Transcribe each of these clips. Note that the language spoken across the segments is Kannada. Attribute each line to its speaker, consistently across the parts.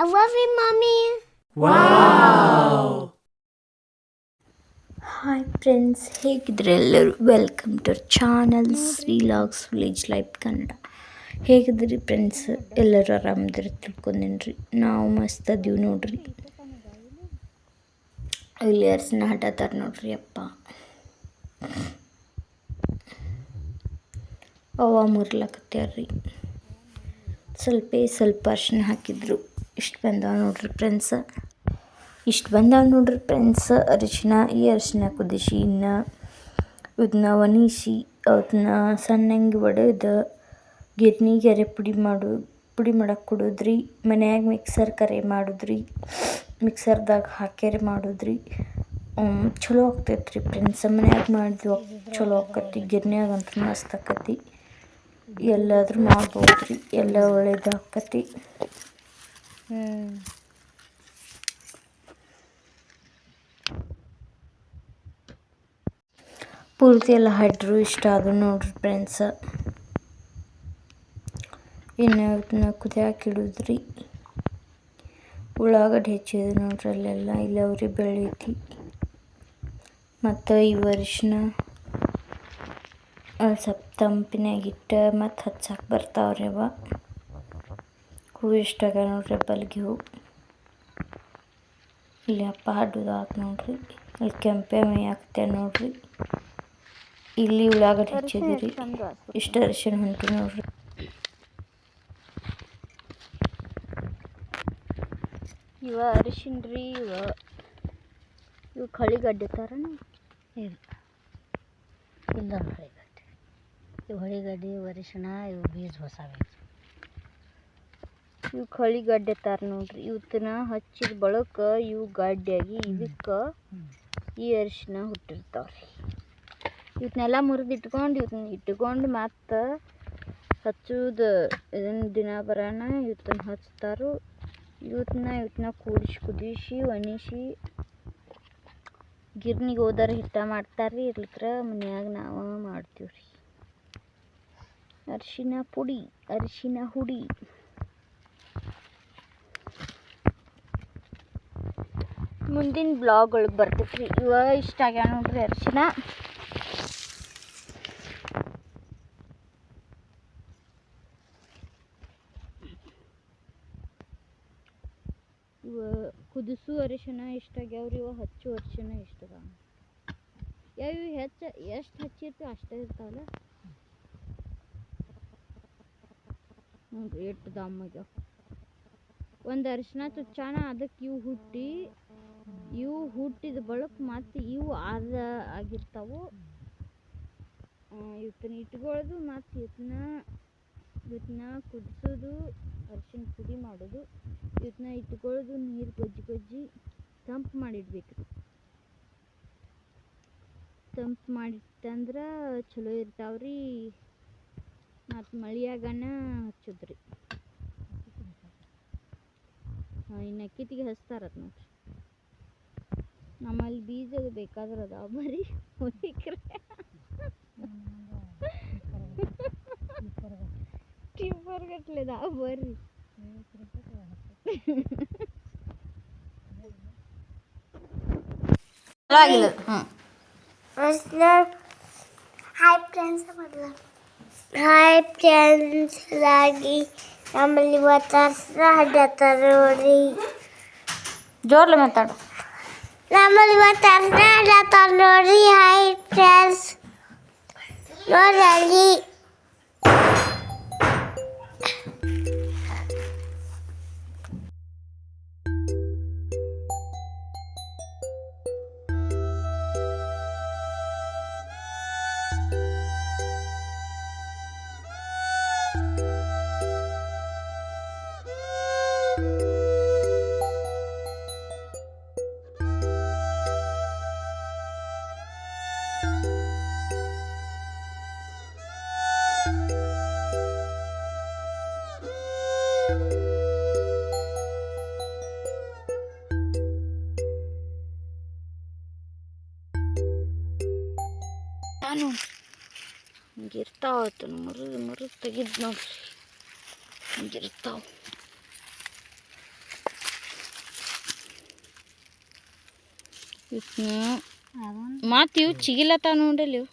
Speaker 1: I love you, mommy. Hi friends ಹೇಗಿದ್ರೆ ಎಲ್ಲರೂ welcome to channel Shreelogs village life Kannada ಹೇಗಿದ್ರಿ friends ಎಲ್ಲರೂ ಆರಾಮದಿರಿ ತಿಳ್ಕೊಂಡೇನ್ರಿ. ನಾವು ಮಸ್ತ್ ಅದೀವಿ ನೋಡ್ರಿ. ಇಲ್ಲಿ ಅರ್ಸಿನ ಆಟತ್ತಾರ ನೋಡ್ರಿ ಅಪ್ಪ. ಅವ ಮುರ್ಲಕತ್ಯಾರ್ರಿ. ಸ್ವಲ್ಪ ಸ್ವಲ್ಪ ಅರ್ಶಿನ ಹಾಕಿದ್ರು. ಇಷ್ಟು ಬಂದವ ನೋಡ್ರಿ ಫ್ರೆಂಡ್ಸ್ ಇಷ್ಟು ಬಂದವ ನೋಡ್ರಿ ಫ್ರೆಂಡ್ಸ್ ಅರಿಶಿನ, ಈ ಅರಿಶಿನ ಕುದಿಸಿ ಇನ್ನು ಇದನ್ನ ಒಣಗಿಸಿ ಅದನ್ನ ಸಣ್ಣಂಗೆ ಒಡೆದು ಗಿರ್ನಿಗೆರೆ ಪುಡಿ ಮಾಡು, ಪುಡಿ ಮಾಡಕ್ಕೆ ಕೊಡೋದ್ರಿ. ಮನ್ಯಾಗ ಮಿಕ್ಸರ್ ಕರೆ ಮಾಡೋದ್ರಿ. ಮಿಕ್ಸರ್ದಾಗ ಹಾಕ್ಯಾರೆ ಮಾಡೋದ್ರಿ. ಚಲೋ ಆಗ್ತೈತೆ ರೀ ಫ್ರೆಂಡ್ಸ್ ಮನ್ಯಾಗ ಮಾಡಿದ್ವಿ ಚಲೋ ಆಕತಿ, ಗಿರ್ನ್ಯಾಗ ಅಂತ ಮಸ್ತ್ ಆಕತಿ. ಎಲ್ಲಾದರೂ ಮಾಡ್ಬೋದು ರೀ ಎಲ್ಲ ಒಳ್ಳೇದು ಆಕತಿ. ಪೂರ್ತಿ ಎಲ್ಲ ಹೈಡ್ರು ಇಷ್ಟ ಅದು ನೋಡ್ರಿ ಫ್ರೆಂಡ್ಸ್ ಇನ್ನು ಇದನ್ನ ಕುದಿಯಾಕೆ ಇಡೋದ್ರಿ. ಉಳ್ಳಾಗಡ್ಡಿ ಹೆಚ್ಚಿದೆ ನೋಡ್ರಿ ಅಲ್ಲೆಲ್ಲ ಇಲ್ಲವ್ರಿ ಬೆಳೀತಿ. ಮತ್ತು ಈ ವರ್ಷನ ಸ್ವಲ್ಪ ತಂಪಿನಾಗಿಟ್ಟು ಮತ್ತು ಹಚ್ಚಕ್ಕೆ ಬರ್ತಾವ್ರಿ ಅವ. ಹೂವು ಇಷ್ಟಾಗ ನೋಡ್ರಿ ಬಲ್ಗಿ ಹೂ ಇಲ್ಲಿ ಅಪ್ಪ ಹಡ್ಡುದು ಆತು ನೋಡ್ರಿ. ಇಲ್ಲಿ ಕೆಂಪೆ ಮೈ ಹಾಕ್ತೆ ನೋಡ್ರಿ. ಇಲ್ಲಿ ಉಳ್ಳಾಗಡ್ಡಿ ಹಚ್ಚಿದ್ರಿ ಇಷ್ಟು ಅರಿಶಿನ ಹೊಂಟಿ ನೋಡ್ರಿ. ಇವ ಅರಿಶಿನ ರೀ, ಇವ, ಇವು ಕಳಿಗಡ್ಡೆ ಥರನ
Speaker 2: ಇಲ್ಲ. ಇಲ್ಲ ಹೊಳಿಗಡ್ಡೆ ಇವು ಹೊಳಿಗಡ್ಡೆ ಅರಿಶಿಣ ಇವು ಬೀಜ ಹೊಸ ಬೀಜ.
Speaker 1: ಇವು ಕಳಿಗಡ್ಡೆ ತರ ನೋಡ್ರಿ. ಇವತ್ತನ್ನ ಹಚ್ಚಿದ ಬಳಕ ಇವು ಗಡ್ಡೆಯಾಗಿ ಇದಕ್ಕೆ ಈ ಅರಿಶಿನ ಹುಟ್ಟಿರ್ತಾವ್ರಿ. ಇವತ್ತನ್ನೆಲ್ಲ ಮುರಿದು ಇಟ್ಕೊಂಡು ಇವತ್ತನ್ನ ಇಟ್ಕೊಂಡು ಮತ್ತು ಹಚ್ಚೋದು ಇದನ್ನು ದಿನ ಬರೋಣ ಇವತ್ತನ್ನ ಹಚ್ತಾರು. ಇವತ್ತನ್ನ ಇವತ್ತನ್ನ ಕೂಡಿಸಿ ಕುದಿಸಿ ಒಣಿಸಿ ಗಿರ್ನಿಗೆ ಹೋದಾರ ಹಿಟ್ಟ ಮಾಡ್ತಾರ್ರಿ. ಇರ್ಲಿಕ್ರ ಮನ್ಯಾಗ ನಾವು ಮಾಡ್ತೀವಿ ರೀ ಅರಿಶಿನ ಪುಡಿ, ಅರಿಶಿನ ಹುಡಿ. ಮುಂದಿನ ಬ್ಲಾಗ್ ಒಳಗೆ ಬರ್ತೈತೆ ರೀ ಇವ ಇಷ್ಟ ಆಗ್ಯಾವ ನೋಡ್ರಿ ಅರ್ಶಿನ. ಇವ ಕುದಿಸು ಅರಿಶಿನ ಇಷ್ಟ ಆಗ್ಯಾವ್ರಿ, ಇವ ಹಚ್ಚು ಅರಿಶಿನ ಇಷ್ಟ ಅದಾವ. ಯಾವ ಇವು ಹೆಚ್ಚು, ಎಷ್ಟು ಹಚ್ಚಿರ್ತೀವಿ ಅಷ್ಟೇ ಇರ್ತಾವಲ್ಲ. ನೋಡ್ರಿ ಎಷ್ಟು ದಮ್ಮ ಒಂದು ಅರಿಶಿನ ತುಚ್ಚಾನ ಅದಕ್ಕೆ ಇವು ಹುಟ್ಟಿ ಇವು ಹುಟ್ಟಿದ ಬಳಕ ಮತ್ತು ಇವು ಆದ ಆಗಿರ್ತಾವು. ಇವತ್ತನ್ನ ಇಟ್ಕೊಳ್ಳೋದು ಮತ್ತು ಇವತ್ತನ್ನ ಇವತ್ತನ್ನ ಕುದಿಸೋದು ಅರಿಶಿನ ಪುಡಿ ಮಾಡೋದು ಇವತ್ತನ್ನ ಇಟ್ಕೊಳ್ಳೋದು ನೀರು ಗೊಜ್ಜಿ ಗೊಜ್ಜಿ ತಂಪು ಮಾಡಿಡ್ಬೇಕು ತಂಪು ಮಾಡಿಟ್ಟಂದ್ರೆ ಚಲೋ ಇರ್ತಾವ್ರಿ, ಮತ್ತು ಮಳಿಯಾಗನ ಹಚ್ಚೋದ್ರಿ. ಇನ್ನು ಅಕ್ಕಿತಿಗೆ ಹಚ್ತಾರತ್ ನೋಡ್ರಿ. ನಮ್ಮಲ್ಲಿ ಬೀಜ ಅದು ಬೇಕಾದ್ರೆ ಅದಾವ ಬರೀ ಹೋಯ್ಕ್ರೆ ಟಿಪ್ಪರ್ ಗಟ್ಲೆ ಅದಾವ ಬರ್ರಿ
Speaker 2: ಆಗಿಲ್ಲ ಹ್ಞೂ
Speaker 1: ಹಾಯ್ ಫ್ರೆಂಡ್ಸ್ ಹಾಯ್ ಫ್ರೆಂಡ್ಸ್ ಆಗಿ ನಮ್ಮಲ್ಲಿ ಇವತ್ತು ಹಡ್ಡತ್ತಾರ ನೋಡ್ರಿ
Speaker 2: ಜೋರ್ಲೆ ಮಾತಾಡು.
Speaker 1: ನಮ್ಮಲ್ಲಿ ಇವತ್ತು ಅರ್ಧ ಹಡ್ಡತ್ತಾರ ನೋಡ್ರಿ ಹಾಯ್ ಫ್ರೆಂಡ್ಸ್ ಹೋಯ್ತು ಮುರಿದು ಮುರಿದು ತೆಗಿದ್ ನೋಡ್ರಿ. ಹಂಗಿರ್ತಾವೆ.
Speaker 2: ಇವತ್ತು
Speaker 1: ಮಾತು ಇವು ಚಿಗಿಲತ್ತಾವ ನೋಡಲಿ ಇವು.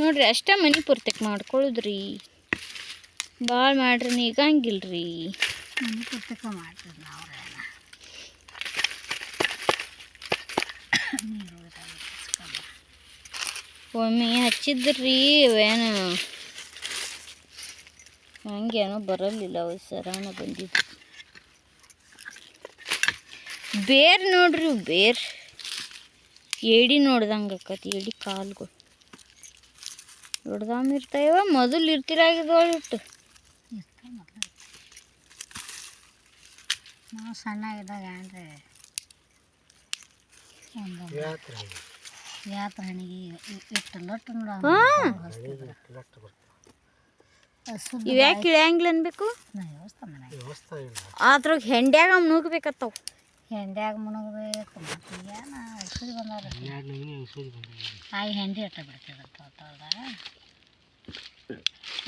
Speaker 1: ನೋಡ್ರಿ ಅಷ್ಟೇ ಮನೆ ಪೂರ್ತಿ ಮಾಡ್ಕೊಳ್ಳೋದ್ರಿ. ಭಾಳ ಮಾಡ್ರಿ ನೀಗಂಗಿಲ್ರಿ.
Speaker 2: ಮನೆ ಮಾಡ್ತೀವಿ ನಾವು
Speaker 1: ಒಮ್ಮೆ ಹಚ್ಚಿದ್ರಿ ಏನು ಹಂಗೇನೋ ಬರಲಿಲ್ಲ ಅವು ಸರಾನ ಬಂದಿದ್ದು ಬೇರ್ ನೋಡ್ರಿ ಬೇರ್. ಏಡಿ ನೋಡ್ದಂಗೆ ಆಕತಿ ಏಡಿ ಕಾಲ್ಗಳು. ದೊಡ್ಡದಾಮ ಇರ್ತಾವ ಮೊದಲು
Speaker 2: ಮೊದಲು ನಾವು ಸಣ್ಣಾಗಿದ್ದಾಗ ಏನ್ರಿ ಒಂದು ಯಾತ್ರ ಹಣಿಗೆ ಇಟ್ಟು ಲಟ್ಟು ನೋಡ
Speaker 1: ಇವ್ಯಾಕೆ ಇಳಿಯಂಗಿಲ್ಲ ಅನ್ಬೇಕು? ಅದ್ರಾಗ ಹೆಂಡ್ಯಾಗ ಮುಳುಗ್ಬೇಕತ್ತವು
Speaker 2: ಹೆಂಡ್ಯಾಗ ಮುಣಗಬೇಕು ಮತ್ತು ಏನು ಔಷಧಿ ಬಂದಾರ ಆ ಹೆಂಡಿ ಅಟ್ಟ ಬಿಡ್ತೀವಿ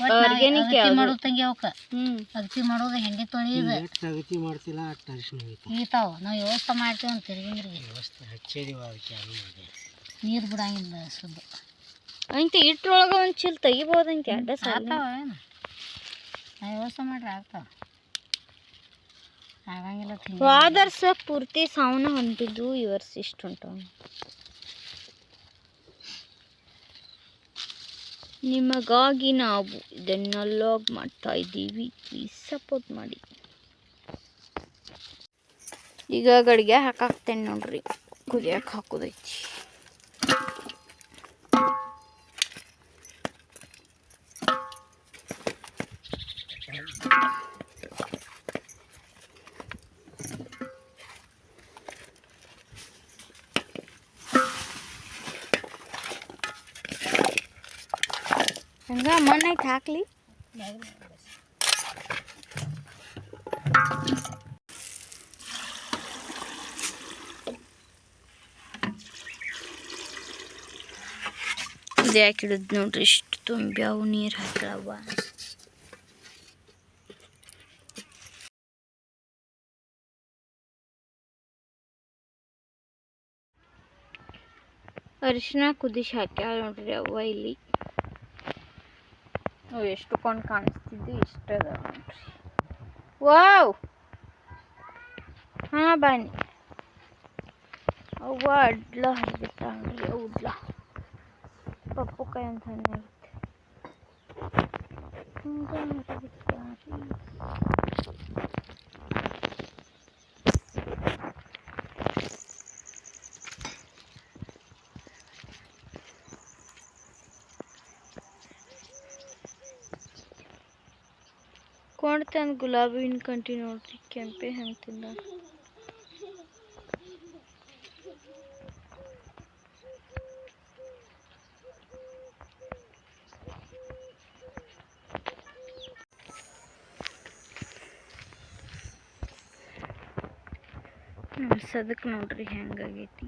Speaker 1: Organic ಯಾವ್ದು?
Speaker 2: ಮಾಡೋದು ತಂಗಿ ಅವಕ್ಕೆ.
Speaker 1: ಹ್ಞೂ
Speaker 2: ಅಗತಿ ಮಾಡೋದು ಹೆಂಡಿ ತೊಳೆಯೋದು
Speaker 3: ಅಗತಿ ಮಾಡ್ತಿಲ್ಲ ಅಷ್ಟು ಅರಿಶಿನ ಹೋಗಿತ್ತು
Speaker 2: ಈತಾವ ನಾವು ವ್ಯವಸ್ಥೆ ಮಾಡ್ತೀವಿ ಅಂತ ತಿರುಗಿಂದ್ರಿಗೆ.
Speaker 3: ವ್ಯವಸ್ಥೆ ಹಚ್ಚಿದೀವಿ ಅದಕ್ಕೆ
Speaker 2: ನೀರು ಬಿಡಂಗಿಲ್ಲ ಶುದ್ಧ.
Speaker 1: ಅಂತ ಇಟ್ರೊಳಗೆ ಒಂದು ಚೀಲ ತೆಗಿಬೋದಂತೆ ಅಡ್ಡ ಸಾಕಾವ
Speaker 2: ಆಗ್ತಾವ ಏನು? ನಾವು ವ್ಯವಸ್ಥೆ ಮಾಡ್ರಿ ಆಗ್ತಾವ.
Speaker 1: ವಾದರ್ಸ ಪೂರ್ತಿ ಸಾವನ್ನ ಹೊಂದಿದ್ದು ಇವರ್ಸ್ ಇಷ್ಟುಂಟು. ನಿಮಗಾಗಿ ನಾವು ಇದನ್ನ ಲಾಗ್ ಮಾಡ್ತಾ ಇದ್ದೀವಿ. ಪ್ಲೀಸ್ ಸಪೋರ್ಟ್ ಮಾಡಿ. ಈಗ ಗಡಿಗೆ ಹಾಕಾಕ್ತೇನೆ ನೋಡ್ರಿ. ಕುದಿಯಕ್ಕೆ ಹಾಕೋದೈತಿ. ಹಂಗ ಮಣ್ಣೈತೆ ಹಾಕ್ಲಿ ಇದು ಯಾಕೆ ಹಿಡಿದ್ ನೋಡ್ರಿ ಇಷ್ಟು ತುಂಬ್ಯಾವು ನೀರು ಹಾಕ್ಲವ್ವ ಅರಿಶಿನ ಕುದಿಸಿ ಹಾಕ್ಯಾಳ ನೋಡ್ರಿ ಅವ್ವ ಇಲ್ಲಿ ಅವು ಎಷ್ಟು ಕೊಂಡು ಕಾಣಿಸ್ತಿದ್ದು ಇಷ್ಟ ಅದ ನೋಡ್ರಿ. ವಾವ್! ಹಾಂ, ಬನ್ನಿ. ಅವ್ವ, ಅಡ್ಲ ಹರಿಬಿಟ್ಟ ನೋಡ್ರಿ ಔಡ್ಲ ಪಪ್ಪು ಕಾಯಿ ಅಂತ ಹಣ್ಣಾಗಿತ್ತು ಹಂಗ ತಂದು ಗುಲಾಬಿ ಹಣ್ಣು ಕಂಟಿ ನೋಡ್ರಿ ಕೆಂಪೆ ಹಣ್ಣು ತಿಂದ ಸದಕ್ ನೋಡ್ರಿ ಹೆಂಗಾಗೈತಿ.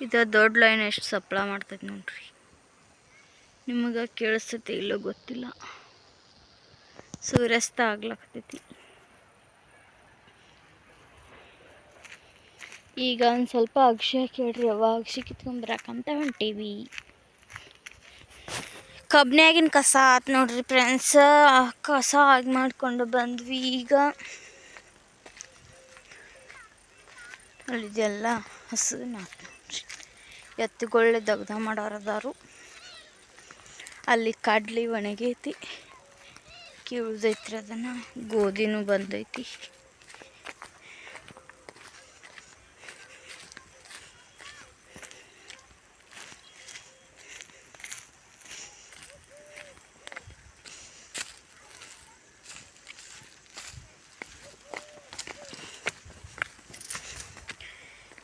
Speaker 1: ಇದು ದೊಡ್ಡ ಲೈನ್ ಎಷ್ಟು ಸಪ್ಲೈ ಮಾಡ್ತೈತಿ ನೋಡ್ರಿ. ನಿಮಗೆ ಕೇಳಿಸ್ತೈತಿ ಇಲ್ಲೋ ಗೊತ್ತಿಲ್ಲ. ಸೂರ್ಯಾಸ್ತ ಆಗ್ಲಕತ್ತೈತಿ ಈಗ ಒಂದು ಸ್ವಲ್ಪ ಅಕ್ಷಯ ಕೇಳ್ರಿ, ಅವ ಅಕ್ಷಿ ಕಿತ್ಕೊಂಬರಕಂತ ಹೊಂಟೀವಿ ಕಬ್ನ್ಯಾಗಿನ ಕಸ ಆತು ನೋಡ್ರಿ ಫ್ರೆಂಡ್ಸ್ ಕಸ ಆಗಿ ಮಾಡಿಕೊಂಡು ಬಂದ್ವಿ ಈಗ. ಅಲ್ಲಿದೆಲ್ಲ ಹಸು ನಾಲ್ಕು ನೋಡ್ರಿ. ದಗ್ಧ ಮಾಡೋರದಾರು ಅಲ್ಲಿ ಕಡ್ಲಿ ಒಣಗೈತಿ. ಕಿಳ್ದೈತ್ರಿ ಅದನ್ನು. ಗೋಧಿನೂ ಬಂದೈತಿ.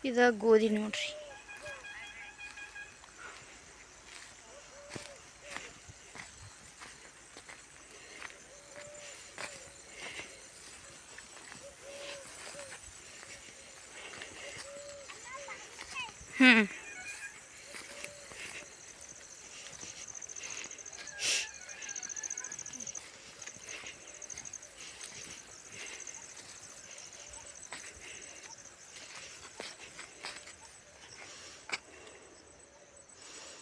Speaker 1: ಇದ ಗೋಧಿ ನೋಡ್ರಿ.
Speaker 4: ಹ್ಞೂ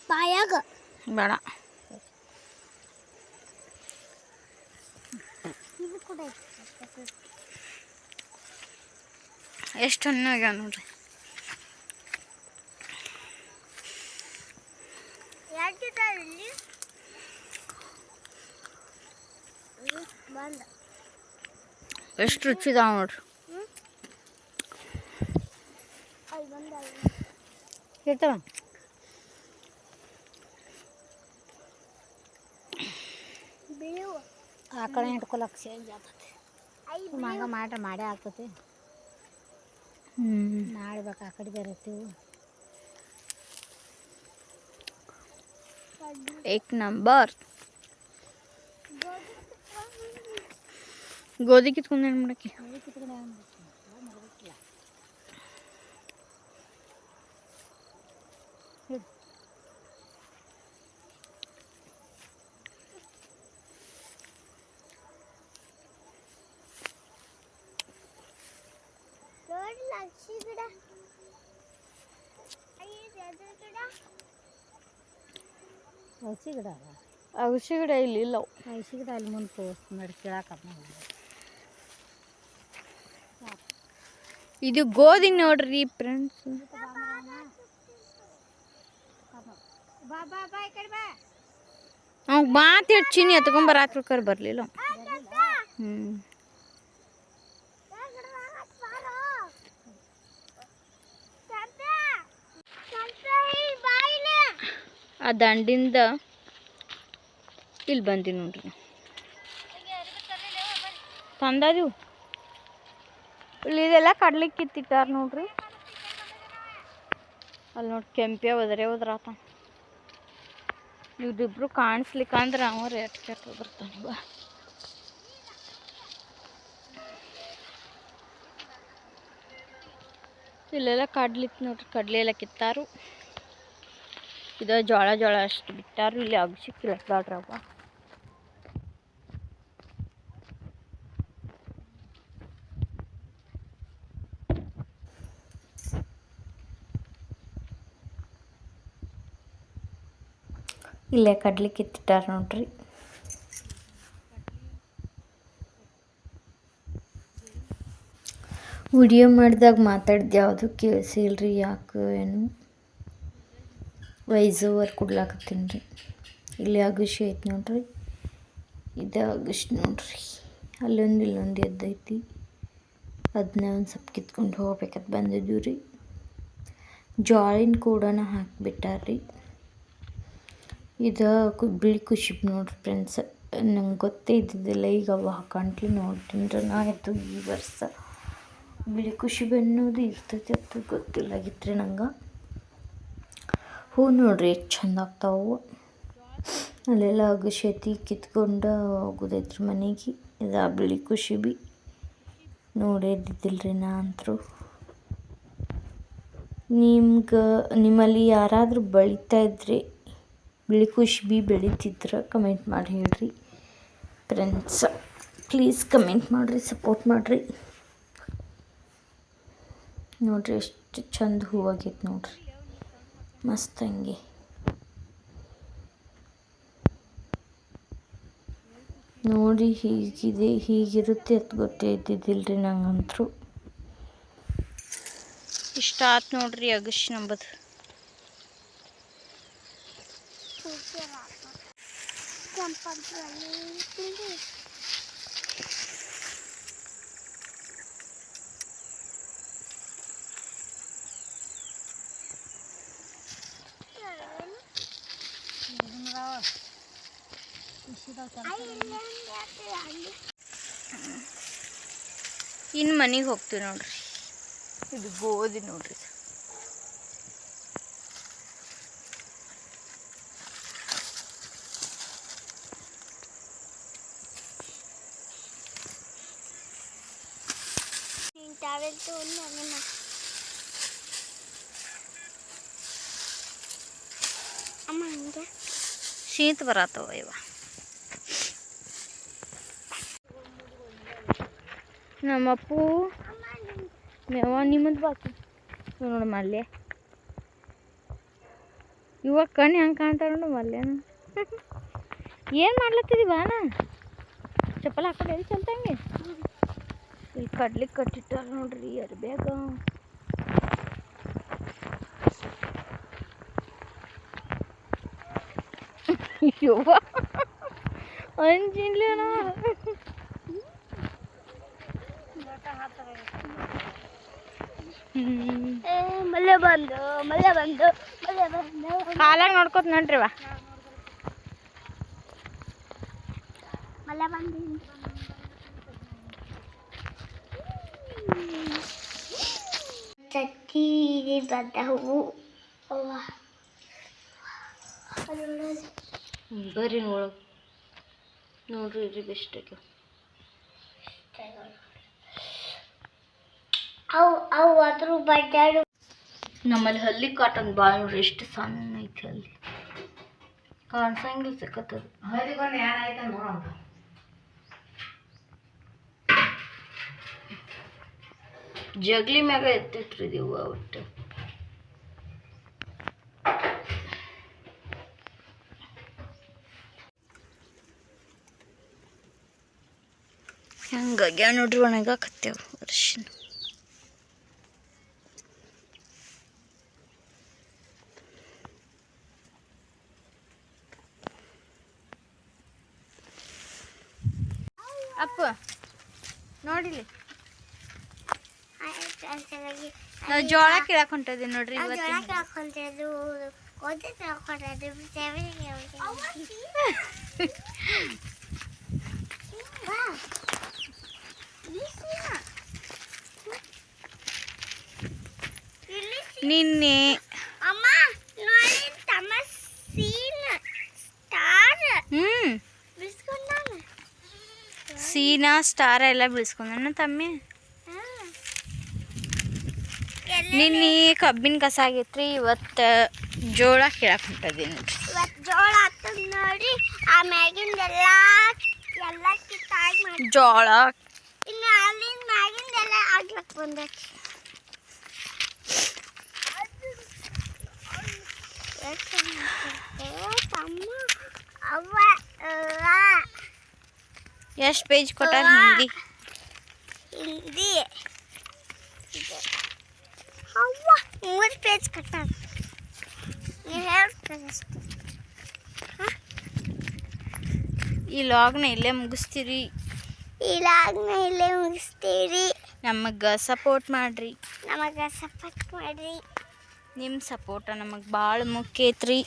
Speaker 5: ಬಾಯಾಗ
Speaker 4: ಬೇಡ
Speaker 5: ಇದು ಕೂಡ
Speaker 4: ಎಷ್ಟು ಹಣ್ಣಾಗ್ಯಾವ ನೋಡ್ರಿ
Speaker 5: ಯಾಕಿದಲ್ಲಿ ಬಂದ
Speaker 4: ಎಷ್ಟು ರುಚಿದಾವ ನೋಡ್ರಿ. ಇರ್ತಾವ
Speaker 2: ಆ ಕಡೆ ಇಟ್ಕೊಳಕ್ಕೆ ಚೇಂಜ್ ಆಗ್ತೈತಿ ಹಂಗ ಮಾಟ ಮಾಡೇ ಆಗ್ತೈತಿ
Speaker 4: ಹ್ಞೂ
Speaker 2: ಮಾಡ್ಬೇಕು ಆಕಡೆ ಆ ಕಡೆ ಬೇರೆ ಇರ್ತೀವಿ
Speaker 4: ಏಕ್ ನಂಬರ್ ಗೋಧಿ ಕಿತ್ಕೊಂಡು ಏನು ಮಾಡಕ್ಕೆ
Speaker 5: ನೋಡಿ
Speaker 2: ಔಷಧಿ ಗಿಡ
Speaker 4: ಔಷಧಿ ಗಿಡ ಇಲ್ಲಿ ಇಲ್ಲ.
Speaker 2: ಔಷಧಿ ಗಿಡ ಅಲ್ಲಿ ಮುಂದೆ ಪೋಸ್ಟ್ ಮಾಡಿ
Speaker 4: ಇದು ಗೋಧಿ ನೋಡ್ರಿ ಫ್ರೆಂಡ್ಸ್ ಅವ್ಗೆ ಮಾತಾಡಿ ಚೀನಿ ಎತ್ಕೊಂಬರಾತ್ರ ಬರಲಿಲ್ಲ ಹ್ಞೂ ಆ ದಂಡಿಂದ ಇಲ್ಲಿ ಬಂದಿ ನೋಡ್ರಿ. ತಂದದಿವು ಇಲ್ಲಿ ಇದೆಲ್ಲ ಕಡ್ಲಿಕ್ಕೆ ಕಿತ್ತಿಟ್ಟಾರ ನೋಡ್ರಿ. ಅಲ್ಲಿ ನೋಡಿ ಕೆಂಪೆ ಒದರೆ ಹೋದ್ರಾತ ಇವ್ರಿಬ್ರು ಕಾಣಿಸ್ಲಿಕ್ಕಂದ್ರೆ ಅವ ರೇಟ್ ಕೆಟ್ಟ ಬರ್ತಾನೆ ಬಾ. ಇಲ್ಲೆಲ್ಲ ಕಡ್ಲಿತ್ತು ನೋಡ್ರಿ ಕಡ್ಲೆ ಎಲ್ಲ ಕಿತ್ತಾರು. ಇದು ಜೋಳ ಜೋಳ ಅಷ್ಟು ಬಿಟ್ಟಾರು ಇಲ್ಲಿ ಅಗಸಿ ಕಿಲಕ್ದಾಡ್ರವ್ವ ಇಲ್ಲೇ ಕಡ್ಲಿ ಕಿತ್ತಿಟ್ಟಾರ ನೋಡ್ರಿ. ವಿಡಿಯೋ ಮಾಡಿದಾಗ ಮಾತಾಡಿದ್ದು ಯಾವುದು ಕೇಳಿಸಿಲ್ರಿ, ಯಾಕೆ ಏನು? ವೈಸ್ ಓವರ್ ಕೊಡ್ಲಾಕತ್ತೀನಿ ರೀ. ಇಲ್ಲಿ ಅಗುಷಿ ಐತಿ ನೋಡ್ರಿ. ಇದು ಅಗುಷಿ ನೋಡ್ರಿ. ಅಲ್ಲೊಂದು ಇಲ್ಲೊಂದು ಎದ್ದೈತಿ. ಅದನ್ನ ಒಂದು ಸ್ವಲ್ಪ ಕಿತ್ಕೊಂಡು ಹೋಗ್ಬೇಕಂತ ಬಂದಿದ್ದೀವಿ ರೀ ಜೋಳಿನ ಕೂಡನ ಹಾಕಿಬಿಟ್ಟಾರ್ರಿ. ಇದು ಬಿಳಿ ಖುಷಿ ನೋಡಿರಿ ಫ್ರೆಂಡ್ಸ್ ನಂಗೆ ಗೊತ್ತೇ ಇದ್ದಿದ್ದಿಲ್ಲ, ಈಗ ಅವ ಹಾಕೊಂಡ್ಲಿ ನೋಡ್ತೀನಿ ನಾ ಆಯಿತು ಈ ವರ್ಷ ಬಿಳಿ ಖುಷಿ ಅನ್ನೋದು ಇರ್ತೈತಿ ಗೊತ್ತಿಲ್ಲ ಗೊತ್ತಿಲ್ಲಾಗಿತ್ತು ರೀ ನಂಗೆ. ಹೂ ನೋಡ್ರಿ ಎಷ್ಟು ಚಂದ ಆಗ್ತಾವು ಅಲ್ಲೆಲ್ಲ ಅಗಶತಿ ಕಿತ್ಕೊಂಡು ಹೋಗೋದೈತ್ರಿ ಮನೆಗೆ. ಇದು ಬಿಳಿ ಬಿ ನೋಡೇ ರೀ ನಾ ಅಂತರೂ. ನಿಮ್ಗೆ, ನಿಮ್ಮಲ್ಲಿ ಯಾರಾದರೂ ಬೆಳಿತಾ ಇದ್ರೆ? ಬಿಳಿ ಕುಶ್ಬಿ ಬೆಳಿತಿದ್ರೆ ಕಮೆಂಟ್ ಮಾಡಿ ಹೇಳ್ರಿ. ಫ್ರೆಂಡ್ಸ್ ಪ್ಲೀಸ್ ಕಮೆಂಟ್ ಮಾಡಿರಿ ಸಪೋರ್ಟ್ ಮಾಡಿರಿ. ನೋಡ್ರಿ ಎಷ್ಟು ಚಂದ ಹೂವಾಗೈತೆ ನೋಡ್ರಿ. ಮಸ್ತ್ ಹಂಗೆ. ನೋಡಿ ಹೀಗಿದೆ, ಹೀಗಿರುತ್ತೆ ಅಂತ ಗೊತ್ತೇ ಇದ್ದಿದ್ದಿಲ್ರಿ ನಂಗಂತರೂ. ಇಷ್ಟ ಆತು ನೋಡ್ರಿ ಅಗಶ್ ನಂಬದು ಇನ್ನು ಮನೆಗೆ ಹೋಗ್ತೀವಿ ನೋಡ್ರಿ. ಇದು ಗೋಧಿ ನೋಡ್ರಿ.
Speaker 5: ಟಾವೆಲ್ ತಗೊಂಡು ನಿಮ್ಮ
Speaker 1: ಶೀತ ಬರತ್ತವ ಇವ ನಮ್ಮಪ್ಪು ಮೇವ ನಿಮ್ಮದು ಬಾಕಿ ಇವ್ ನೋಡು ಮಲ್ಯ ಇವಾಗ ಕಣ್ಣು ಹೆಂಗೆ ಕಾಣ್ತಾವ ನೋಡು ಮಲ್ಯನ ಏನು ಮಾಡ್ಲತ್ತಿದಿ ಬಾನ ಚಪ್ಪಲ್ ಹಾಕೊಂಡು ಎಲ್ಲಿ ಚಲ್ತಂಗೆ ಇಲ್ಲಿ ಕಡ್ಲಿಕ್ಕೆ ಕಟ್ಟಿಟ್ಟಾರ ನೋಡ್ರಿ ಅರ್ಬ್ಯಾಗ ಯವ್ವ ಅಂಜಿನ್ಲೇನ?
Speaker 5: ಮಳೆ ಬಂದು ಮಳೆ ಬಂದು ಮಳೆ ಬಂದು.
Speaker 1: ಕಾಲಾಗ ನೋಡ್ಕೊತ ನೋಡ್ರಿ ವಾ
Speaker 5: ಮಳೆ ಬಂದು. ಚಟ್ಟಿ ಬಂದವು.
Speaker 1: ಬರ್ರಿ ಒಳಗೆ ನೋಡ್ರಿ ಇರಿ ಬೆಸ್ಟ್
Speaker 5: ಅವು ಅವು ಅದ್ರ ಬಡ್ಡಾಡು
Speaker 1: ನಮ್ಮಲ್ಲಿ ಹಲ್ಲಿ ಕಾಟನ್ ಭಾಳ ನೋಡ್ರಿ ಎಷ್ಟು ಸಣ್ಣ ಐತಿ ಅಲ್ಲಿ. ಕಾಣಿಸಂಗಿಲ್ಲ ಸಿಕ್ಕತ್ತದ. ಜಗ್ಲಿ ಮ್ಯಾಗ ಎತ್ತಿತ್ರಿ ಇದು ಒಟ್ಟು ಹಂಗಾಗ್ಯಾವ ನೋಡ್ರಿ ಒಣಗಾಕತ್ತೇವು ಅರ್ಶಿನ. ನಾವು ಜೋಳ ಕೀಳಕ್ ಹೊಂಟದಿ ನೋಡ್ರಿ ಇವತ್ತಿನ
Speaker 5: ಹಾಕೊಂಡಿದ್ದು ಓದಿದ್ದು ಹಾಕೊಂಡಿದ್ದು ಸೇವಿಗೆ
Speaker 1: ನಿನ್ನೆ
Speaker 5: ಅಮ್ಮ ನೋಡಿ ತಮ್ಮ ಸೀನ್ ಸ್ಟಾರ್
Speaker 1: ನಿನ್ನೆ ಕಬ್ಬಿನ ಕಸ ಆಗೈತ್ರಿ ಇವತ್ತು ಜೋಳ ಕೇಳಕ್ಕೆ ಹೊಂಟದಿ ನೋಡ್ರಿ
Speaker 5: ಇವತ್ತು ಜೋಳ ಹಾಕ್ತದ ನೋಡಿ ಆ ಮ್ಯಾಗಿಂದೆಲ್ಲ ಎಲ್ಲ ಕಿತ್ತಾಗಿ ಮಾಡಿ
Speaker 1: ಜೋಳ
Speaker 5: ಇನ್ನು ಅಲ್ಲಿಂದ ಮ್ಯಾಗಿಂದೆಲ್ಲ ಆಗ್ಲಕ್ ಬಂದೈತಿ ತಮ್ಮ ಅವ್ವ ಅವ್ವ.
Speaker 1: ಎಷ್ಟು ಪೇಜ್ ಕೊಟ್ಟಾರ ಹಿಂದಿ
Speaker 5: ಹಿಂದಿ. ಅವ್ವ ಮೂರು ಪೇಜ್ ಅಷ್ಟೇ.
Speaker 1: ಈ ಲಾಗ್ನ ಇಲ್ಲೇ ಮುಗಿಸ್ತೀರಿ.
Speaker 5: ಈ ಲಾಗ್ನ ಇಲ್ಲೇ ಮುಗಿಸ್ತೀರಿ.
Speaker 1: ನಮಗೆ ಸಪೋರ್ಟ್ ಮಾಡ್ರಿ.
Speaker 5: ನಮಗೆ ಸಪೋರ್ಟ್ ಮಾಡಿರಿ.
Speaker 1: ನಿಮ್ಮ ಸಪೋರ್ಟ ನಮಗೆ ಭಾಳ ಮುಖ್ಯ ಐತ್ರಿ.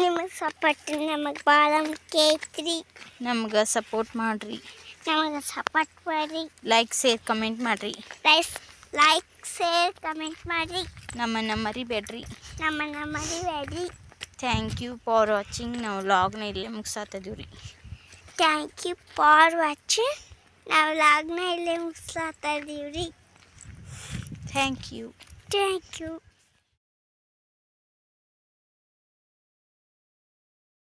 Speaker 5: ನಿಮಗೆ ಸಪೋರ್ಟ್ ನಮಗೆ ಭಾಳ ಮುಖ್ಯ ಐತ್ರಿ.
Speaker 1: ನಮ್ಗೆ ಸಪೋರ್ಟ್ ಮಾಡ್ರಿ.
Speaker 5: ನಮಗೆ ಸಪೋರ್ಟ್ ಮಾಡಿ
Speaker 1: ಲೈಕ್ ಶೇರ್ ಕಮೆಂಟ್ ಮಾಡ್ರಿ.
Speaker 5: ಲೈಕ್ ಲೈಕ್ ಶೇರ್ ಕಮೆಂಟ್ ಮಾಡಿ.
Speaker 1: ನಮ್ಮನ್ನು ಮರಿಬೇಡ್ರಿ
Speaker 5: ನಮ್ಮನ್ನ ಮರಿಬೇಡ್ರಿ
Speaker 1: ಥ್ಯಾಂಕ್ ಯು ಫಾರ್ ವಾಚಿಂಗ್ ನಾವು ಲಾಗ್ನ ಇಲ್ಲೇ ಮುಗಿಸಾತಿದ್ದೀವಿ ರೀ.
Speaker 5: ಥ್ಯಾಂಕ್ ಯು ಫಾರ್ ವಾಚಿಂಗ್ ನಾವು ಲಾಗ್ನ ಇಲ್ಲೇ ಮುಗಿಸ್ಲಾತಾ ಇದೀವಿ ರೀ.
Speaker 1: Thank you
Speaker 5: thank you